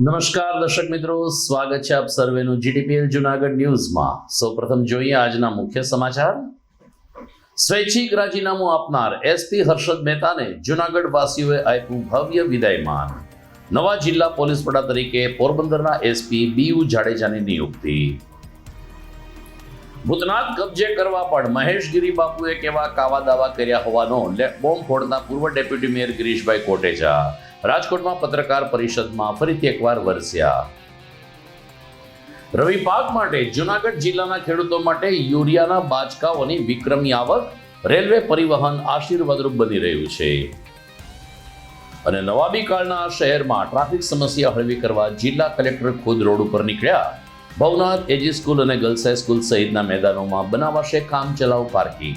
નમસ્કાર દર્શક મિત્રો, સ્વાગત છે આપ સર્વેનું જીટીપીએલ જુનાગઢ ન્યૂઝમાં. સૌપ્રથમ જોઈએ આજના મુખ્ય સમાચાર. સ્વૈચ્છિક રાજીનામું આપનાર એસપી હર્ષદ મહેતાને જુનાગઢ વાસીઓએ આપ્યું ભવ્ય વિદાયમાન. નવા જિલ્લા પોલીસ વડા તરીકે પોરબંદરના એસપી બીયુ જાડેજાની નિયુક્તિ. ભૂતનાથ કબજે કરવા પણ મહેશ મહેશગીરી બાપુએ કેવા કાવા દાવા કર્યા હોવાનો બોમ્બ ફોડતા પૂર્વ ડેપ્યુટી મેયર ગિરીશભાઈ કોટેચા રાજકોટમાં પત્રકાર પરિષદમાં ફરીથી એકવાર વરસ્યા. રવિ પાક માટે જુનાગઢ જિલ્લાના ખેડૂતો માટે યુરિયાના બાચકાઓની વિક્રમી આવક, રેલવે પરિવહન આશીર્વાદરૂપ બની રહ્યું છે. અને નવાબી કાળના શહેરમાં ટ્રાફિક સમસ્યા હળવી કરવા જિલ્લા કલેક્ટર ખુદ રોડ ઉપર નીકળ્યા. ભવનાથ એજી સ્કૂલ અને ગર્લ્સ હાઈસ્કૂલ સહિતના મેદાનોમાં બનાવાશે કામચલાઉ પાર્કિંગ.